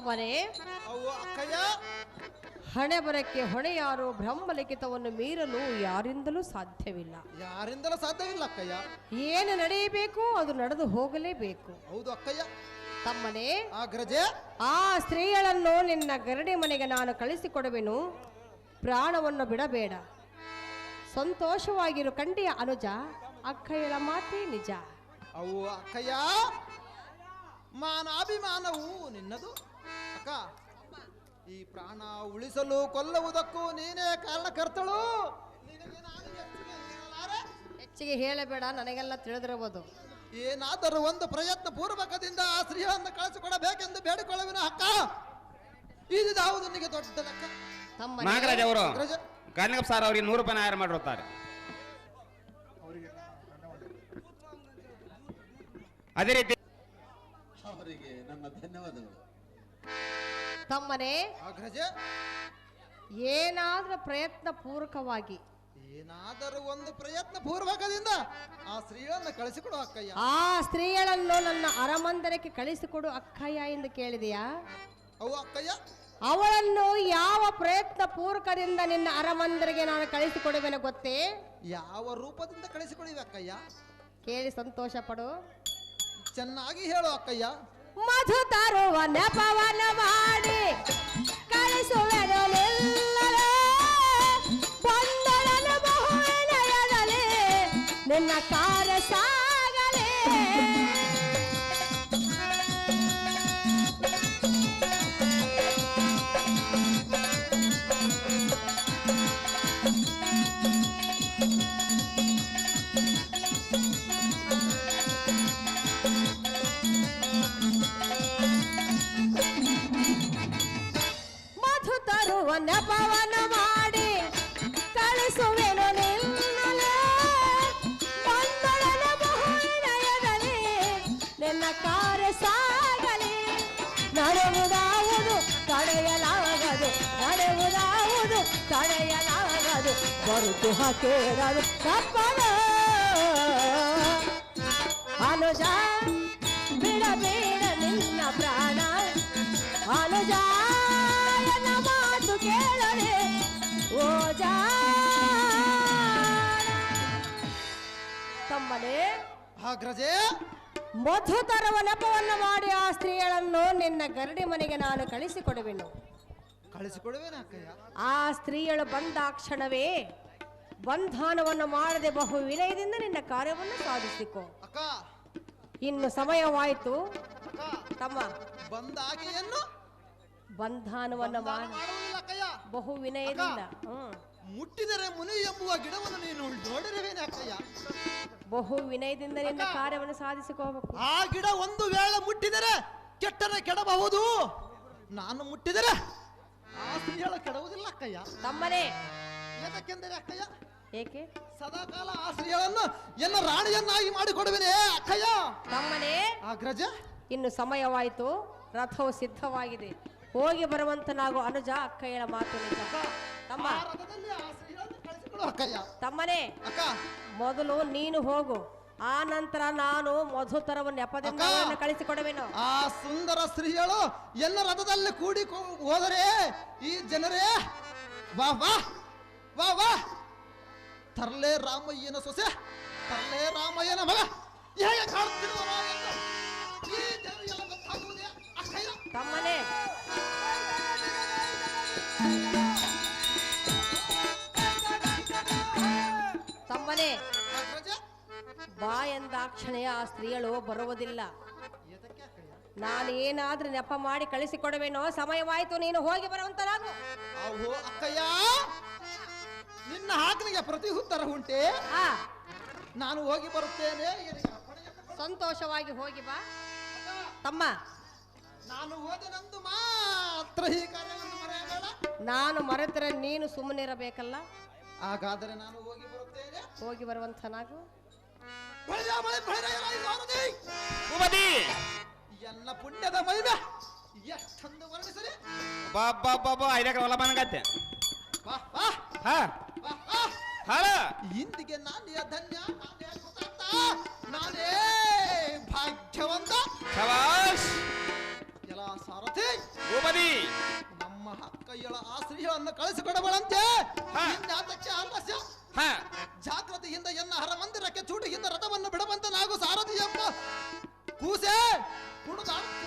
ಅಕ್ಕಯ್ಯ. ಹಣೆ ಬರಕ್ಕೆ ಹೊಣೆ ಯಾರು ಬ್ರಹ್ಮಲಿಖಿತವನ್ನು ಮೀರಲು ಯಾರಿಂದಲೂ ಸಾಧ್ಯವಿಲ್ಲ. ಯಾರಿಂದಲೂ ಸಾಧ್ಯವಿಲ್ಲ ಅಕ್ಕಯ್ಯ. ಏನು ನಡೆಯಬೇಕು ಅದು ನಡೆದು ಹೋಗಲೇಬೇಕು. ಹೌದು ಅಕ್ಕಯ್ಯ. ತಮ್ಮನೇ ಆ ಸ್ತ್ರೀಗಳನ್ನು ನಿನ್ನ ಗರಡಿ ಮನೆಗೆ ನಾನು ಕಳಿಸಿಕೊಡುವೆನು. ಪ್ರಾಣವನ್ನು ಬಿಡಬೇಡ. ಸಂತೋಷವಾಗಿರು ಕಂಡಿಯ ಅನುಜ ಅಕ್ಕಯ್ಯಳ ಮಾತೇ ನಿಜ. ಅವು ಅಕ್ಕಯ್ಯ ಮಾನಾಭಿಮಾನವು ನಿನ್ನದು. ಅಕ್ಕ ಈ ಪ್ರಾಣ ಉಳಿಸಲು ಕೊಲ್ಲುವುದಕ್ಕೂ ನೀನೇ ಕಾರಣಕರ್ತಳು. ಹೆಚ್ಚಿಗೆ ಹೇಳಬೇಡ ನನಗೆಲ್ಲ ತಿಳಿದಿರಬಹುದು. ಏನಾದರೂ ಒಂದು ಪ್ರಯತ್ನ ಪೂರ್ವಕದಿಂದ ಆ ಸ್ತ್ರೀಯನ್ನು ಕಳಿಸಿಕೊಡಬೇಕೆಂದು ಬೇಡಿಕೊಳ್ಳುವಿನ ಅಕ್ಕ ಇದಾವುದು ನಿನಗೆ ದೊಡ್ಡ ಲೆಕ್ಕ. ತಮ್ಮ ನಾಗರಾಜ್ ಅವರು ಗ್ರಜ ಸಾರ್ ಸರ್ ಅವರಿಗೆ ನೂರು ರೂಪಾಯಿ ಆಯ್ಕೆ ಮಾಡಿರುತ್ತಾರೆ. ಅದೇ ರೀತಿ ಅವರಿಗೆ ನನ್ನ ಧನ್ಯವಾದಗಳು. ತಮ್ಮನೇ ಅಗ್ರಜ ಏನಾದರೂ ಪ್ರಯತ್ನ ಪೂರ್ವಕವಾಗಿ ಏನಾದರೂ ಒಂದು ಪ್ರಯತ್ನ ಪೂರ್ವಕದಿಂದ ಆ ಸ್ತ್ರೀಯನ್ನು ಕಳಿಸಿಕೊಡು ಅಕ್ಕಯ್ಯ. ಆ ಸ್ತ್ರೀಗಳನ್ನು ನನ್ನ ಅರಮಂದರಕ್ಕೆ ಕಳಿಸಿಕೊಡು ಅಕ್ಕಯ್ಯ ಎಂದು ಕೇಳಿದೆಯಾ? ಅವು ಅಕ್ಕಯ್ಯ ಅವಳನ್ನು ಯಾವ ಪ್ರಯತ್ನ ಪೂರ್ವಕದಿಂದ ನಿನ್ನ ಅರಮಂದರಿಗೆ ನಾನು ಕಳಿಸಿಕೊಡುವೆನ ಗೊತ್ತೇ? ಯಾವ ರೂಪದಿಂದ ಕಳಿಸಿಕೊಡಿವೆ ಅಕ್ಕಯ್ಯ? ಕೇಳಿ ಸಂತೋಷ ಪಡು ಚೆನ್ನಾಗಿ ಹೇಳು ಅಕ್ಕಯ್ಯ. ಮಧು ತರುವ ನೆಪವನ ಮಾಡಿ. ಕಳಿಸುವೆನು ನಿಲ್ಲಲೇ ಬಂದಳನು ಬಹುವಿನಯದಲ್ಲಿ ನಿನ್ನ ಕಾರ ಸಾಗಲೇ. ತಡೆಯಲಾಗದು ಬರುತ್ತು ಹಾಕೇರದು ತಪ್ಪದ ಅನುಜ ಬಿಡಬೇಡ ನಿನ್ನ ಪ್ರಾಣ. ಅನುಜ ಮಾತು ಕೇಳಲೆ ಓಜ ತಮ್ಮನೇ ಆ ಮಧುತರವ ಮಧು ನೆಪವನ್ನು ಮಾಡಿ ಆ ಸ್ತ್ರೀಗಳನ್ನು ನಿನ್ನ ಗರಡಿ ಮನೆಗೆ ನಾನು ಕಳಿಸಿಕೊಡುವೆನು. ಕಳಿಸಿಕೊಡುವೇನೆ ಆ ಸ್ತ್ರೀಯಳು ಬಂದ ಕ್ಷಣವೇ ಬಂಧನವನ್ನು ಮಾಡದೆ ಬಹು ವಿನಯದಿಂದ ನಿನ್ನ ಕಾರ್ಯವನ್ನು ಸಾಧಿಸಿಕೊ ಅಕ್ಕ. ಇನ್ನು ಸಮಯವಾಯಿತು. ಅಕ್ಕ. ತಮ್ಮ. ಬಂದಾಗೆಯನ್ನು ಬಂಧನವನ್ನು ಮಾಡಿ. ಅಕ್ಕಯ್ಯ. ಬಹು ವಿನಯದಿಂದ. ಹ್ಮ್ ಮುಟ್ಟಿದರೆ ಮುನಿ ಎಂಬುವ ಗಿಡವನ್ನು ನೀನು ನೋಡಿರುವೇನೆ ಅಕ್ಕಯ್ಯ. ಬಹು ವಿನಯದಿಂದ ನಿನ್ನ ಕಾರ್ಯವನ್ನು ಸಾಧಿಸಿಕೋಬೇಕು ಆ ಗಿಡ ಒಂದು ವೇಳೆ ಮುಟ್ಟಿದರೆ ಕೆಟ್ಟರೆ ಕೆಡಬಹುದು. ನಾನು ಮುಟ್ಟಿದರೆ ಆ ಕೆಡುವುದಿಲ್ಲ ಅಕ್ಕಯ್ಯ. ತಮ್ಮನೇ. ಏತಕ್ಕೆಂದರೆ ಅಕ್ಕಯ್ಯ ಏಕೆ? ಸದಾಕಾಲ ಆ ಸ್ತ್ರೀಗಳನ್ನು ಎನ್ನ ರಾಣಿಯನ್ನಾಗಿ ಮಾಡಿಕೊಡುವೇನೆ ಅಕ್ಕಯ್ಯ. ತಮ್ಮನೇ ಅಗ್ರಜ ಇನ್ನು ಸಮಯವಾಯಿತು. ರಥವು ಸಿದ್ಧವಾಗಿದೆ. ಹೋಗಿ ಬರುವಂತನಾಗೋ ಅನುಜ ಅಕ್ಕಯ್ಯನ ಮಾತು ನಿಜ. ತಮ್ಮ ರಥದಲ್ಲಿ ಕಳಿಸಿಕೊಡು ಅಕ್ಕಯ್ಯ. ತಮ್ಮನೇ ಅಕ್ಕ. ಮೊದಲು ನೀನು ಹೋಗು. ಆ ನಂತರ ನಾನು ಮಧುತರವ ನೆಪದಿಂದ ಅಕ್ಕ. ಕಳಿಸಿಕೊಡುವೆನು. ಆ ಸುಂದರ ಸ್ತ್ರೀಯಳು ಎಲ್ಲ ರಥದಲ್ಲಿ ಕೂಡಿ ಕೋ- ಹೋದರೆ ಈ ಜನರೇ ವಾ ವಾ ವಾ ವಾ ತರ್ಲೆ ರಾಮಯ್ಯನ ಸೊಸೆ. ತರ್ಲೆ ರಾಮಯ್ಯನ ಮಗ ಹೇಗೆ ಎಂದು ಈ ಜನರಿಗೆಲ್ಲ ಗೊತ್ತಾಗುವುದೇ ಅಕ್ಕಯ್ಯ ತಮ್ಮನೇ. ತಮ್ಮನೇ. ಬಾ ಎಂದಾಕ್ಷಣೆಯ ಆ ಸ್ತ್ರೀಯಳು ಬರುವುದಿಲ್ಲ. ನಾನು ಏನಾದ್ರೂ ನೆಪ ಮಾಡಿ ಕಳಿಸಿಕೊಡುವೆನೋ? ಸಮಯವಾಯಿತು ನೀನು ಹೋಗಿ ಬರುವಂತನಾಗು ನಾನು ಅಕ್ಕಯ್ಯ. ನಿನ್ನ ಆಜ್ಞೆಗೆ ಪ್ರತಿ ಉತ್ತರ ಉಂಟೆ? ಆ. ನಾನು ಹೋಗಿ ಬರುತ್ತೇನೆ. ಸಂತೋಷವಾಗಿ ಹೋಗಿ ಬಾ. ತಮ್ಮ. ನಾನು ಹೋದೆನೆಂದು ಮಾತ್ರ ಈ ಕಾರ್ಯವನ್ನು ಮರೆಯಬೇಡ. ನಾನು ಮರೆತರೆ ನೀನು ಸುಮ್ಮನಿರಬೇಕಲ್ಲ ಹಾಗಾದರೆ ನಾನು ಹೋಗಿ ಬರುತ್ತೇನೆ. ಹೋಗಿ ಬರುವಂತ ನಾಗು ಎಲ್ಲ ಪುಣ್ಯದ ಬಾ ಎಷ್ಟೊಂದು ವರ್ಣಿಸಲಿ. ಬಾಬಾ ಬಾಬಾ ಐದಕ್ಕೆ ಹೊಲ ಬಾ ಬಾ. ಹಾ. ಬಾ ಬಾ ಹಾಳ. ಇಂದಿಗೆ ನಾನೇ ಧನ್ಯ ನಾನೇ ಕೃತಾರ್ಥ, ನಾನೇ ಭಾಗ್ಯವಂತ. ಶಬಾಷ್. ಎಲ್ಲ ಸಾರಥಿ ಭೂಪತಿ ನಮ್ಮ ಅಕ್ಕಯ್ಯಳ ಆಶ್ರಯವನ್ನು ಕಳಿಸಿಕೊಡಬಳಂತೆ ಹಾ. ಇನ್ಯಾತಕ್ಕೆ ಆಲಸ್ಯ. ಹ. ಜಾಗ್ರತೆಯಿಂದ ಎನ್ನ ಹರ ಮಂದಿರಕ್ಕೆ ಚೂಟಿಯಿಂದ ರಥವನ್ನು ಬಿಡಬಂತ ನಾಗು ಸಾರಥಿ ಎಂಬ ಕೂಸೆ ಕುಣಿದಾಡುತ್ತಿರುವುದು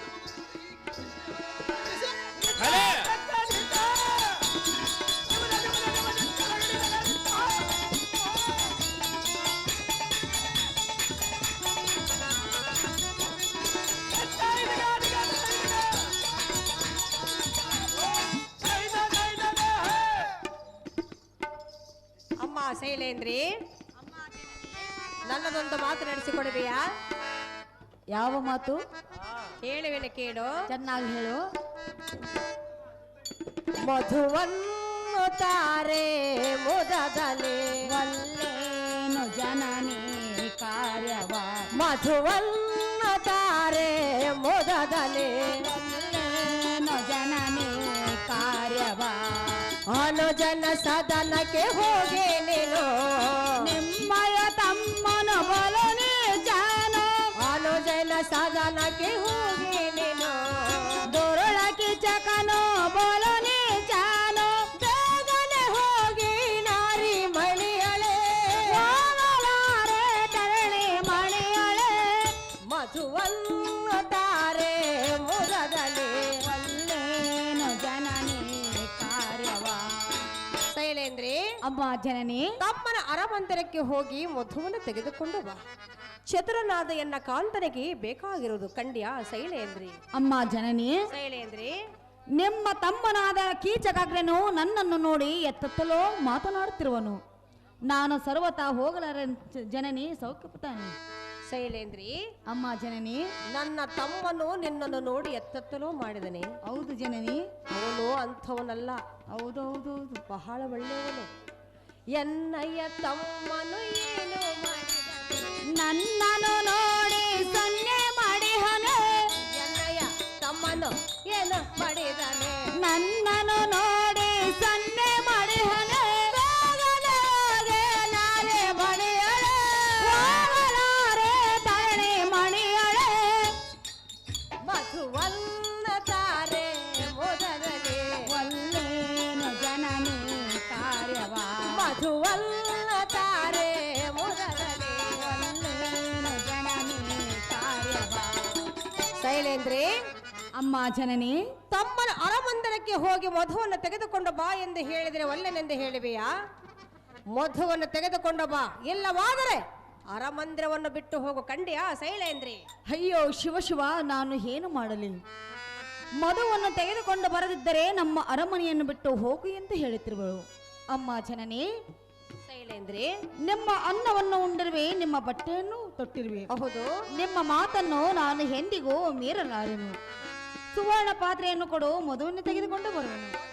ಶೈಲೇಂದ್ರಿ ನನ್ನದೊಂದು ಮಾತು ನಡೆಸಿಕೊಡುವೆಯಾ? ಯಾವ ಮಾತು? ಹೇಳುವೆನೆ ಕೇಳು. ಚೆನ್ನಾಗಿ ಹೇಳು. ಮಧುವನ್ನು ತಾರೆ ಮುದದಲ್ಲಿ ವಲ್ಲೇನು ಜನನಿ ಕಾರ್ಯವ? ಮಧುವನ್ನು ತಾರೆ ಮುದದಲ್ಲಿ ಅನುಜನ ಸದನಕ್ಕೆ ಹೋಗಿ ನೀನು ನಿಮ್ಮಯ ತಮ್ಮನು ಬಲನಿ ಜಾನ. ಅನುಜನ ಸದನಕ್ಕೆ ಹೋಗಿ ಜನನಿ ತಮ್ಮನ ಅರಮಂದಿರಕ್ಕೆ ಹೋಗಿ ಮಧುವನ್ನು ತೆಗೆದುಕೊಂಡು ಬಾ. ಚತುರನಾದ ಎನ್ನ ಕಾಂತನಿಗೆ ಬೇಕಾಗಿರುವುದು. ಕಂಡ್ಯ ಶೈಲೇಂದ್ರಿ. ಅಮ್ಮ ಜನನಿ ಶೈಲೇಂದ್ರಿ. ನಿಮ್ಮ ತಮ್ಮನಾದ ಕೀಚಕಾಗ್ರನು ನನ್ನನ್ನು ನೋಡಿ ಎತ್ತತ್ತಲೋ ಮಾತನಾಡುತ್ತಿರುವನು. ನಾನು ಸರ್ವತ ಹೋಗಲಾರ ಜನನಿ ಸೌಖ್ಯಪುತ್ತಾನೆ ಶೈಲೇಂದ್ರಿ. ಅಮ್ಮ ಜನನಿ ನನ್ನ ತಮ್ಮನು ನಿನ್ನನ್ನು ನೋಡಿ ಎತ್ತತ್ತಲೋ ಮಾಡಿದನೆ. ಹೌದು ಜನನಿ. ಅವನು ಅಂಥವನಲ್ಲ. ಹೌದು. ಬಹಳ ಒಳ್ಳೆಯವನು. ಎನ್ನಯ್ಯ ತಮ್ಮನು ಏನು ನನ್ನನು ನೋಡಿ ಸೊನ್ನೆ ಮಾಡಿಹನು. ಎನ್ನಯ್ಯ ತಮ್ಮನು ಏನು ಮಾಡಿದನೆ? ನನ್ನನು ನೋಡಿ ಸೊನ್ನೆ ತಾರೆ ಶೈಲೇಂದ್ರಿ, ಅಮ್ಮ ಜನನಿ, ತಮ್ಮನ ಅರಮಂದಿರಕ್ಕೆ ಹೋಗಿ ಮಧುವನ್ನು ತೆಗೆದುಕೊಂಡು ಬಾ ಎಂದು ಹೇಳಿದರೆ ಒಲ್ಲೆನೆಂದು ಹೇಳಿವೆಯಾ? ಮಧುವನ್ನು ತೆಗೆದುಕೊಂಡು ಬಾ. ಇಲ್ಲವಾದರೆ ಅರಮಂದಿರವನ್ನು ಬಿಟ್ಟು ಹೋಗು ಕಂಡ್ಯಾ ಶೈಲೇಂದ್ರಿ? ಅಯ್ಯೋ, ಶಿವ ಶಿವ, ನಾನು ಏನು ಮಾಡಲಿ? ಮಧುವನ್ನು ತೆಗೆದುಕೊಂಡು ಬರದಿದ್ದರೆ ನಮ್ಮ ಅರಮನೆಯನ್ನು ಬಿಟ್ಟು ಹೋಗು ಎಂದು ಹೇಳುತ್ತಿರುವಳು ಅಮ್ಮ ಜನನಿ ಶೈಲೇಂದ್ರಿ ನಿಮ್ಮ ಅನ್ನವನ್ನು ಉಂಡಿರುವೆ ನಿಮ್ಮ ಬಟ್ಟೆಯನ್ನು ತೊಟ್ಟಿರುವೆ. ಹೌದು. ನಿಮ್ಮ ಮಾತನ್ನು ನಾನು ಎಂದಿಗೂ ಮೀರಲಾರೆನು. ಸುವರ್ಣ ಪಾತ್ರೆಯನ್ನು ಕೊಡು ಮದುವನ್ನು ತೆಗೆದುಕೊಂಡು ಬರುವೆನು.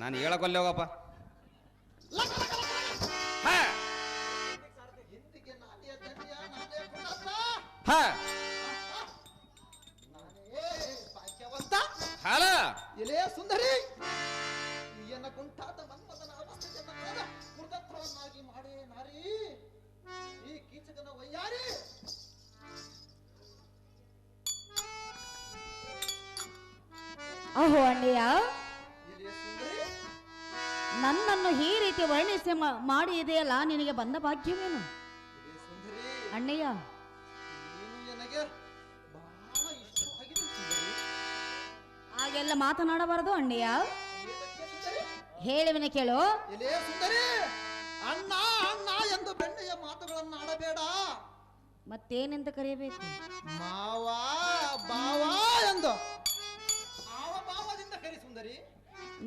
ನಾನು ಹೇಳಕೊಲ್ಲೆ ಹೋಗಪ್ಪ. ಹಾ. ಹ. ಮಾಡಿ ಇದೆಯಲ್ಲ ನಿನಗೆ ಬಂದ ಭಾಗ್ಯವೇನು? ಅಣ್ಣಯ್ಯ. ಹಾಗೆಲ್ಲ ಮಾತನಾಡಬಾರದು ಅಣ್ಣಯ್ಯ. ಹೇಳುವಿನ ಕೇಳು. ಅಣ್ಣ ಅಣ್ಣ ಎಂದು ಬೆಣ್ಣೆಯ ಮಾತುಗಳನ್ನು ಆಡಬೇಡ. ಮತ್ತೇನೆಂತ ಕರೆಯಬೇಕು? ಮಾವಾ ಬಾವಾ ಎಂದು. ಮಾವ ಬಾವದಿಂದ ಕರಿ ಸುಂದರಿ.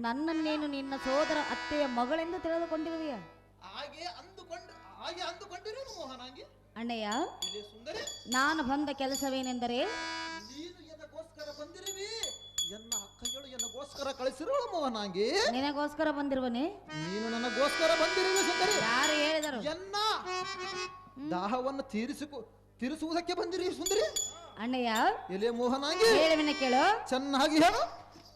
ನನ್ನನ್ನೇನು ನಿನ್ನ ಸೋದರ ಅತ್ತೆಯ ಮಗಳೆಂದು ತಿಳಿದುಕೊಂಡಿರುವೆಯ? ಹಾಗೆ ಅಂದುಕೊಂಡು ಹಾಗೆ ಅಂದುಕೊಂಡಿರೇನು ಮೋಹನಾಂಗಿ ಅಣ್ಣಯ್ಯ ಎಲೆ ಸುಂದರಿ. ನಾನು ಬಂದ ಕೆಲಸವೇನೆಂದರೆ? ನೀನು ಎನಗೋಸ್ಕರ ಬಂದಿರುವಿ? ಎನ್ನ ಅಕ್ಕಗಳು ಎನಗೋಸ್ಕರ ಕಳಿಸಿರೋಳು ಮೋಹನಾಂಗಿ ನಿನಗೋಸ್ಕರ ಬಂದಿರುವನೆ? ನೀನು ನನಗೋಸ್ಕರ ಬಂದಿರುವೆ ಸುಂದರಿ. ಯಾರು ಹೇಳಿದರು? ಎನ್ನ ದಾಹವನ್ನು ತೀರಿಸಿಕೊ ತೀರಿಸುವುದಕ್ಕೆ ಬಂದಿರಿ ಸುಂದರಿ? ಅಣ್ಣಯ್ಯ ಎಲೆ ಮೋಹನಾಂಗಿ ಹೇಳುವಿನ ಕೇಳು. ಚೆನ್ನಾಗಿ ಹೇಳು.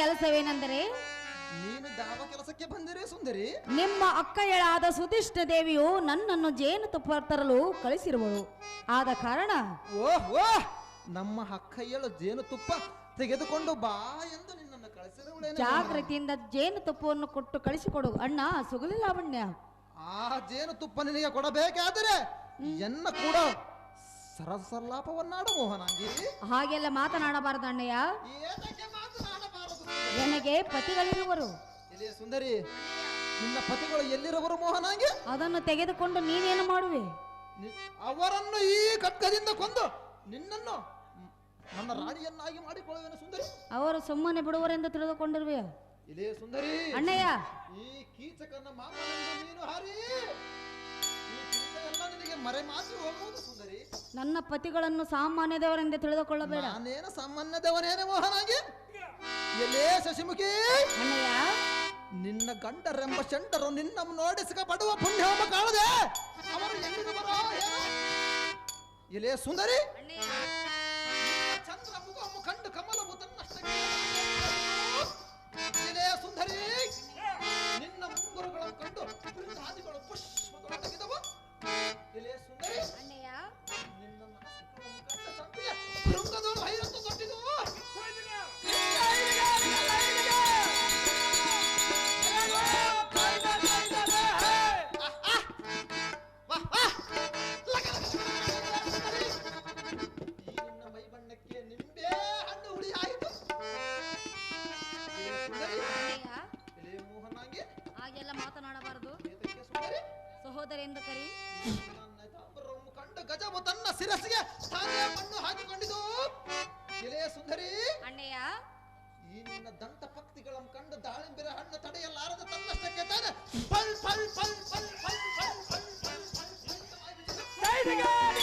ಕೆಲಸವೇನೆಂದರೆ? ನೀನು ದಾವ ಕೆಲಸಕ್ಕೆ ಬಂದಿರಿ ಸುಂದರಿ. ನಿಮ್ಮ ಅಕ್ಕಯಳಾದ ಸುಧಿಷ್ಠ ದೇವಿಯು ನನ್ನನ್ನು ಜೇನುತುಪ್ಪ ತರಲು ಕಳಿಸಿರುವಳು. ಆದ ಕಾರಣ ಓಹೋ ನಮ್ಮ ನಮ್ಮ ಜೇನು ತುಪ್ಪ ತೆಗೆದುಕೊಂಡು ಬಾ ಎಂದು ನಿನ್ನನ್ನು ಕಳಿಸಿರುವಳೇನೆ? ಜಾಗೃತಿಯಿಂದ ಜೇನುತುಪ್ಪವನ್ನು ಕೊಟ್ಟು ಕಳಿಸಿಕೊಡು ಅಣ್ಣ ಸುಗಲಿ ಲಾವಣ್ಯ. ಆ ಜೇನುತುಪ್ಪ ನಿನಗೆ ಕೊಡಬೇಕಾದರೆ ಎನ್ನ ಕೂಡ ಸರಸಲ್ಲಾಪವನ್ನಾಡು ಮೋಹನಾಂಗಿ. ಹಾಗೆಲ್ಲ ಮಾತನಾಡಬಾರದು ಅಣ್ಣಯ್ಯ. ನನಗೆ ಪತಿಗಳಿರುವರು. ಎಲೆ ಸುಂದರಿ? ನಿನ್ನ ಪತಿಗಳು ಎಲ್ಲಿರುವರು ಮೋಹನಾಗೆ? ಅದನ್ನು ತೆಗೆದುಕೊಂಡು ನೀನೇನು ಮಾಡುವೆ? ನಿ- ಅವರನ್ನು ಈ ಖಡ್ಗದಿಂದ ಕೊಂದು ನಿನ್ನನ್ನು ನನ್ನ ರಾಣಿಯನ್ನಾಗಿ ಮಾಡಿಕೊಳ್ಳುವೆನು ಸುಂದರಿ. ಅವರು ಸುಮ್ಮನೆ ಬಿಡುವರೆಂದು ತಿಳಿದುಕೊಂಡಿರುವೆ ಇದೇ ಸುಂದರಿ? ಅಣ್ಣಯ್ಯ! ಈ ಕೀಚಕನ ಮಾತನ್ನು ನೀನು ಹಾರಿ. ಈ ಚಿಂತೆಯೆಲ್ಲ ನಿನಗೆ ಮರೆಮಾಚಿ ಹೋಗುವುದು ಸುಂದರಿ. ನನ್ನ ಪತಿಗಳನ್ನು ಸಾಮಾನ್ಯದವರೆಂದು ತಿಳಿದುಕೊಳ್ಳಬೇಡ. ನಾನೇನು ಸಾಮಾನ್ಯದವನೇನೆ ಮೋಹನಾಗಿ? ಎಲ್ಲೇ ಶಶಿಮುಖಿ ಅಣ್ಣಯ್ಯ ನಿನ್ನ ಗಂಡರೆಂಬ ಚಂಡರು ನಿನ್ನ ನೋಡಿಸಿಕ ಪಡುವ ಪುಣ್ಯವ ಕಾಣದೆ ಅವರು ಎಲ್ಲಿಗೆ ಬರೋ ಎಲೆ ಸುಂದರಿ. ಚಂದ್ರ ಮುಖವನ್ನು ಕಂಡು ಕಮಲವು ತನ್ನಷ್ಟಕ್ಕೆ ಎಲೆ ಸುಂದರಿ. ನಿನ್ನ ಮುಂಗುರುಗಳನ್ನು ಕಂಡು ಬೃಂದಾದಿಗಳು ಪುಷ್ಪದೊಳಗಿದವು ಎಲೆ ಸುಂದರಿ. ನಿನ್ನ ಕಂಡು ದಾಳಿಂಬೆರ ಹಣ್ಣು ತಡೆಯಲಾರದು ತನ್ನಷ್ಟಕ್ಕೆ ತಾನೆ ಫಲ್ ಫಲ್ ಫಲ್ ಫಲ್ ಫಲ್ ಫಲ್ ಫಲ್ ಫಲ್ ಫಲ್ ಫಲ್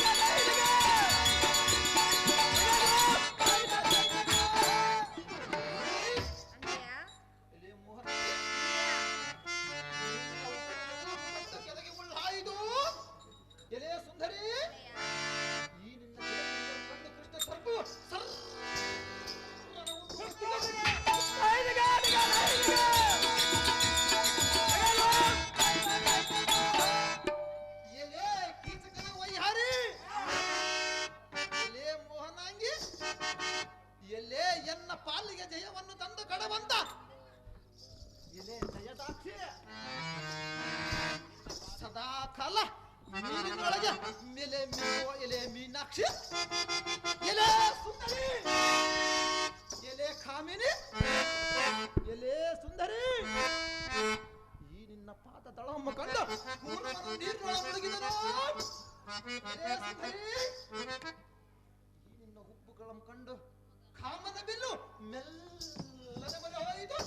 ಅಲ್ಲ ನೀರಿನೊಳಗೆ ಮೇಲೆ ಮೀನುವ, ಎಲೆ ಮೀನಾಕ್ಷಿ? ಎಲೆ ಸುಂದರಿ? ಎಲೆ ಕಾಮಿನಿ? ಎಲೆ ಸುಂದರಿ? ಈ ನಿನ್ನ ಪಾದ ದಳಮ್ಮ ಕಂಡು ನೀರಿನೊಳಗೆ ಮುಳುಗಿದನೋ ಎಲೆ ಸುಂದರಿ? ಈ ನಿನ್ನ ಉಪ್ಪುಗಳಂ ಕಂಡು ಕಾಮನ ಬಿಲ್ಲು ಮೆಲ್ಲನೆ ಬರೋ ಇದು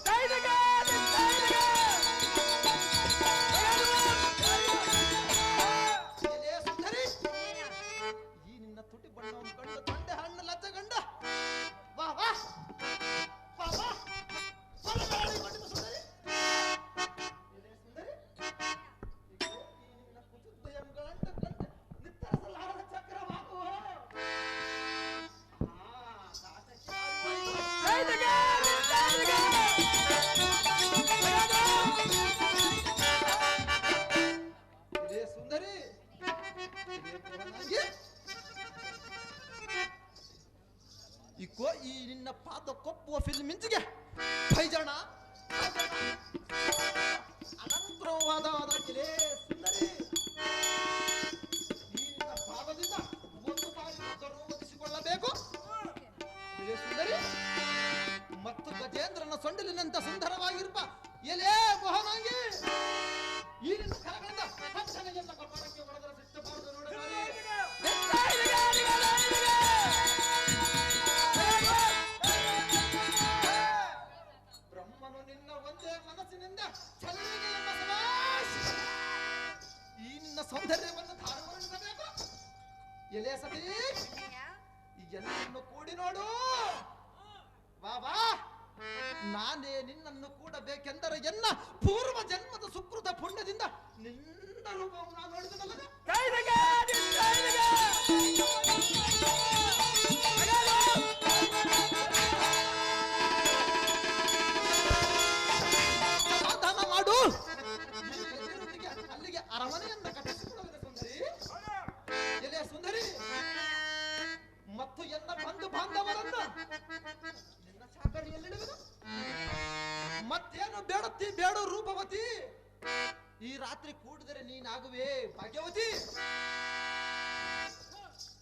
ಕೂಡಿದರೆ ನೀನಾಗುವೆ ಭಾಗ್ಯವತಿ.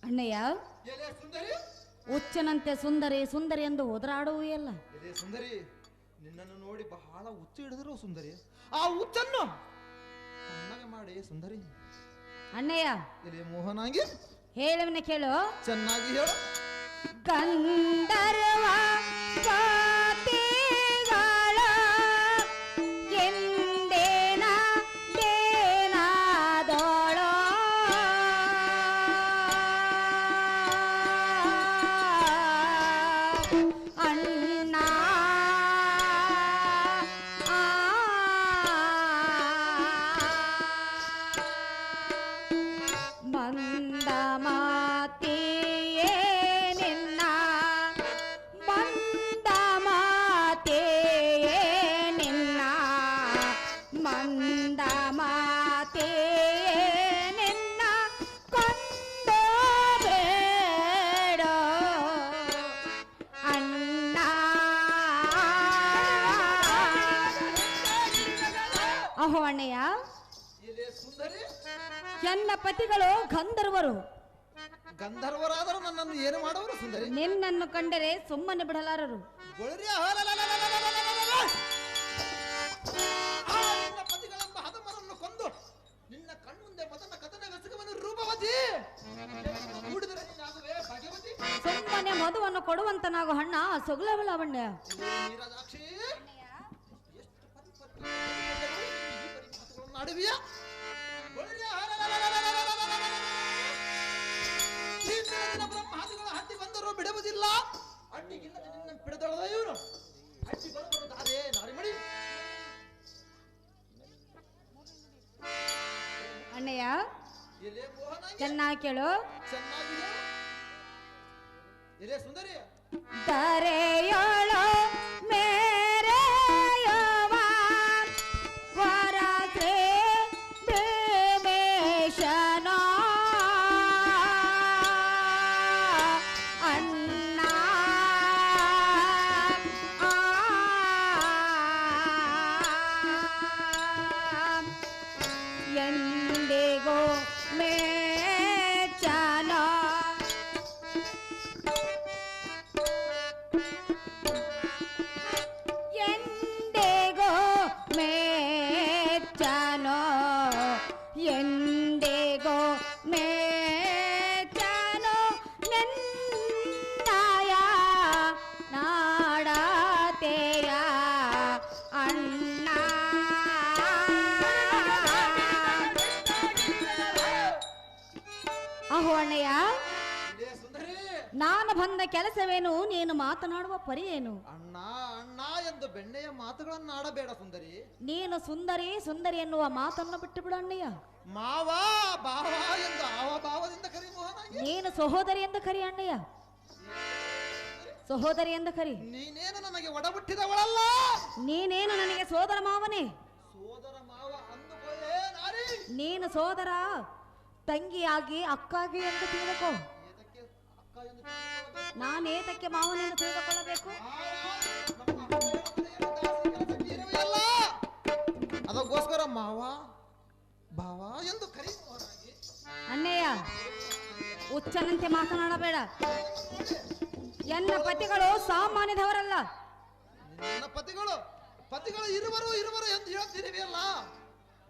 ಅಣ್ಣಯ್ಯ ಎಲೆ ಸುಂದರಿ. ಹುಚ್ಚನಂತೆ ಸುಂದರಿ ಸುಂದರಿ ಎಂದು ಹೋದರಾಡುವು ಎಲ್ಲ ಎಲೆ ಸುಂದರಿ ನಿನ್ನನ್ನು ನೋಡಿ ಬಹಳ ಹುಚ್ಚು ಹಿಡಿದ್ರು ಸುಂದರಿ. ಆ ಹುಚ್ಚನ್ನು ಮಾಡಿ ಸುಂದರಿ. ಅಣ್ಣಯ್ಯ ಮೋಹನಾಗಿ ಮೋಹನಾಂಗಿ. ಹೇಳುವನ ಕೇಳು. ಚೆನ್ನಾಗಿ ಹೇಳು. ಗಂಧರ್ವ ಪತಿಗಳು ಗಂಧರ್ವರು ಗಂಧರ್ವರಾದರೂ ನನ್ನನ್ನು ಏನು ಮಾಡುವರು ಸುಂದರಿ ನಿನ್ನನ್ನು ಕಂಡರೆ ಸುಮ್ಮನೆ ಬಿಡಲಾರರು ಗೊಳರಿ ಹಲಲಲಲಲಲಲಲಲಲ. ಆ ನಿನ್ನ ಪತಿಗಳೆಂಬ ಹದಮರನ್ನು ಕೊಂದು ನಿನ್ನ ಕಣ್ಮುಂದೆ ಮದನ ಕದನ ವ್ಯಸಗವನ್ನು ರೂಪವತಿ ಕೂಡಿದರೆ ನೀನಾಗುವೆ ಭಾಗ್ಯವತಿ ಸುಮ್ಮನೆ ಮಧುವನ್ನು ಕೊಡುವಂತನಾಗು ಹಣ್ಣ ಎಲೆ ನೀರಜಾಕ್ಷಿ ಎಷ್ಟು ಪರಿ ಪರಿ ಈ ಪರಿ ಮಾತುಗಳನ್ನು ಆಡುವಿಯಾ ಕೇಳು. ಚೆನ್ನಾಗಿದೆ. ಮಾತನಾಡುವ ಪರಿ ಏನು? ಅಣ್ಣ ಅಣ್ಣ ಎಂದು ಬೆಣ್ಣೆಯ ಮಾತುಗಳನ್ನು ಆಡಬೇಡ ಸುಂದರಿ. ನೀನು ಸುಂದರಿ ಸುಂದರಿ ಎನ್ನುವ ಮಾತನ್ನು ಬಿಟ್ಟು ಬಿಡು ಅಣ್ಣಯ್ಯ. ಮಾವ ಬಾವ ಎಂದು ಆವ ಭಾವದಿಂದ ಕರಿ ನೀನು ಸಹೋದರಿ ಎಂದು ಕರಿ ಅಣ್ಣಯ್ಯ. ಸಹೋದರಿ ಎಂದು ಕರಿ. ನೀನೇನು ನನಗೆ ಒಡಬುಟ್ಟಿದವಳಲ್ಲ ನೀನೇನು ನನಗೆ ಸೋದರ ಮಾವನೇ? ಸೋದರ ಮಾವ ಅಂದುಕೊಳ್ಳೇ ನಾರಿ. ನೀನು ಸೋದರ ತಂಗಿಯಾಗಿ ಅಕ್ಕಾಗಿ ಎಂದು ತಿಳಿದುಕೋ ಏತಕ್ಕೆ ಅಕ್ಕ ಎಂದು? ನಾನೇತಕ್ಕೆ ಮಾವನನ್ನು ತಿಳಿದುಕೊಳ್ಳಬೇಕು? ಅದಕ್ಕೋಸ್ಕರ ಮಾವ ಭಾವ ಎಂದು ಕರಿ ಮೋಹನಾಗಿ ಅಣ್ಣಯ್ಯ ಹುಚ್ಚನಂತೆ ಮಾತನಾಡಬೇಡ. ಎನ್ನ ಪತಿಗಳು ಸಾಮಾನ್ಯದವರಲ್ಲ. ನನ್ನ ಪತಿಗಳು ಪತಿಗಳು ಇರುವರು ಇರುವರು ಎಂದು ಅಲ್ಲ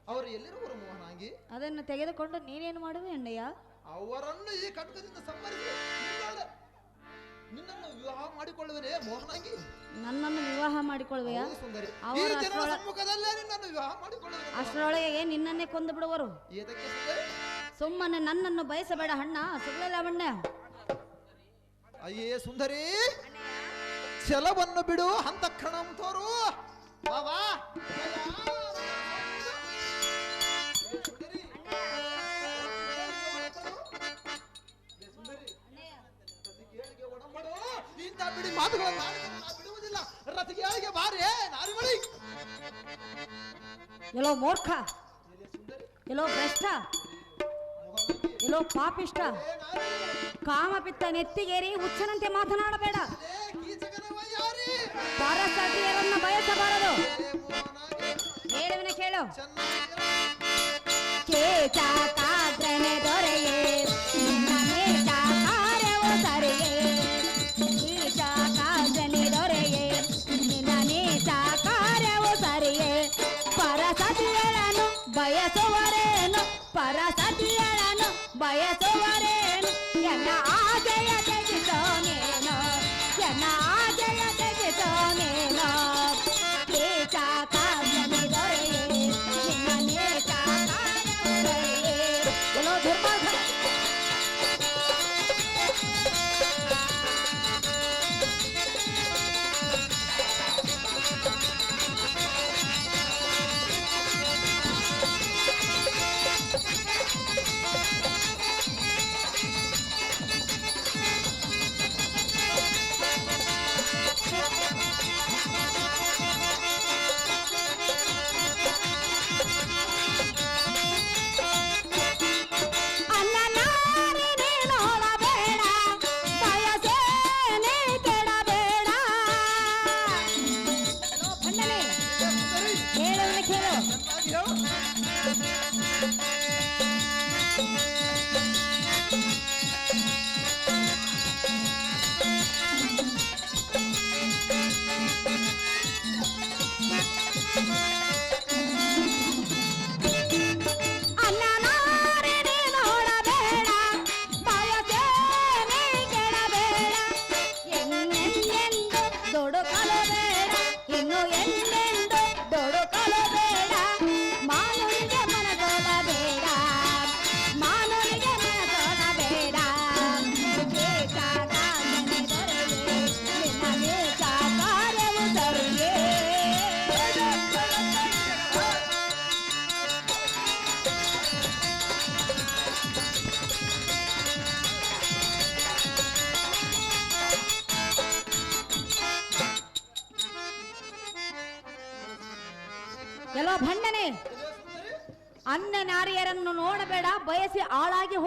ಅವರು ಎಲ್ಲಿರುವರು ಮೋಹನಾಗಿ? ಅದನ್ನು ತೆಗೆದುಕೊಂಡು ನೀನೇನು ಮಾಡುವೆ ಅಣ್ಣಯ್ಯ? ಅವರನ್ನು ಈ ಕಟಕದಿಂದ ಸಂಹರಿಸಿ ನಿನ್ನಳ- ನಿನ್ನನ್ನು ವಿವಾಹ ಮಾಡಿಕೊಳ್ಳುವರೇ ಮೋಹನಾಗಿ? ನನ್ನನ್ನು ವಿವಾಹ ಮಾಡಿಕೊಳ್ಳುವೆಯಾ? ಹೌದು ಸುಂದರಿ. ಈ ಅವರ ಜನರ ಅಷ್ಟರೊಳ- ಸಮ್ಮುಖದಲ್ಲೇ ನಿನ್ನನ್ನು ವಿವಾಹ ಮಾಡಿಕೊಳ್ಳುವನು. ಅಷ್ಟರೊಳಗೆ ನಿನ್ನನ್ನೇ ಕೊಂದು ಬಿಡುವರು ಏತಕ್ಕೆ ಸುಂದರಿ? ಸುಮ್ಮನೆ ನನ್ನನ್ನು ಬಯಸಬೇಡ ಅಣ್ಣ. ಸುಳ್ಳಲವಣ್ಣ ಅಯ್ಯೇ ಸುಂದರಿ. ಛಲವನ್ನು ಬಿಡು ಹಂತಕ್ಷಣಂ ತೋರು. ಬಾ. ಬಿಡಿ ಮಾತುಗಳನ್ನು ಬಿಡುವುದಿಲ್ಲ. ರತಿಗೇಳಿಗೆ ಬಾರೇ ನಾರಿಮಳಿ ಎಲ್ಲೋ ಮೂರ್ಖ ಎಲ್ಲೋ ಭ್ರಷ್ಟ ಎಲ್ಲೋ ಪಾಪಿಷ್ಟ. ಕಾಮಪಿತ್ತ ನೆತ್ತಿಗೇರಿ ಹುಚ್ಚನಂತೆ ಮಾತನಾಡಬೇಡ. ಪರಸತಿಯರನ್ನ ಬಯಸಬಾರದು. ಹೇಳುವಿನ ಕೇಳು. ಚೆನ್ನಾಗಿರು.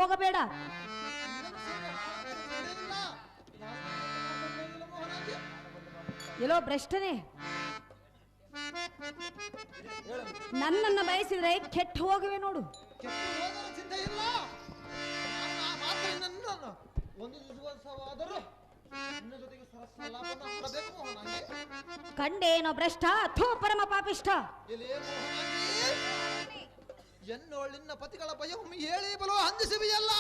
ಹೋಗಬೇಡ. ಎಲ್ಲೋ ಭ್ರಷ್ಟನೇ? ನನ್ನನ್ನು ಬಯಸಿದ್ರೆ ಕೆಟ್ಟು ಹೋಗುವೆ ನೋಡು. ಕಂಡೇನೋ ಭ್ರಷ್ಟ ಅಥೋ ಪರಮ ಪಾಪಿಷ್ಟ ಎನ್ನೋಳ್ ನಿನ್ನ ಪತಿಗಳ ಭಯವು ಹೇಳಿ ಬಲೋ ಅಂಜಿಸುವಿಯಲ್ಲ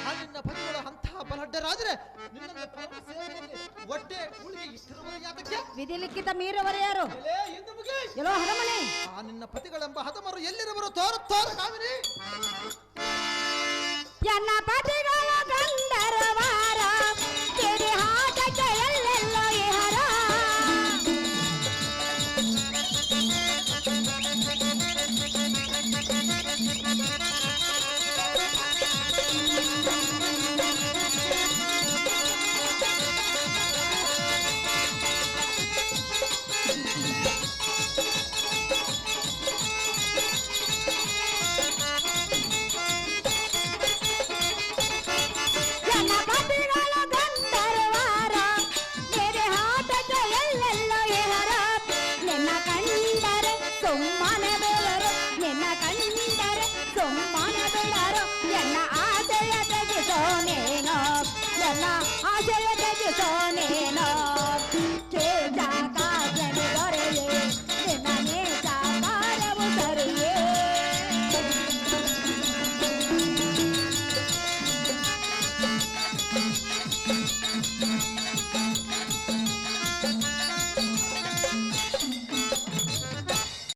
ಆ ನಿನ್ನ ಪತಿಗಳು ಅಂತಹ ಬಲಡ್ಡರಾದ್ರೆ ನಿನ್ನನ್ನು ಪರಮ ಸೇವೆಯಲ್ಲಿ ಹೊಟ್ಟೆ ಉಳಿಗೆ ಯಾತಕ್ಕೆ? ಮೀರುವರು ಯಾರು? ಎಲೇ ಹಿಂದೆ ಮುಗಿ ಎಲ್ಲೋ ಹರಮನೆ ಆ ನಿನ್ನ ಪತಿಗಳೆಂಬ ಹದಮರು ಎಲ್ಲಿರುವರು? ತೋರು ತೋರು ಕಾಮಿನಿ ಎಲ್ಲ ಪತಿಗಳ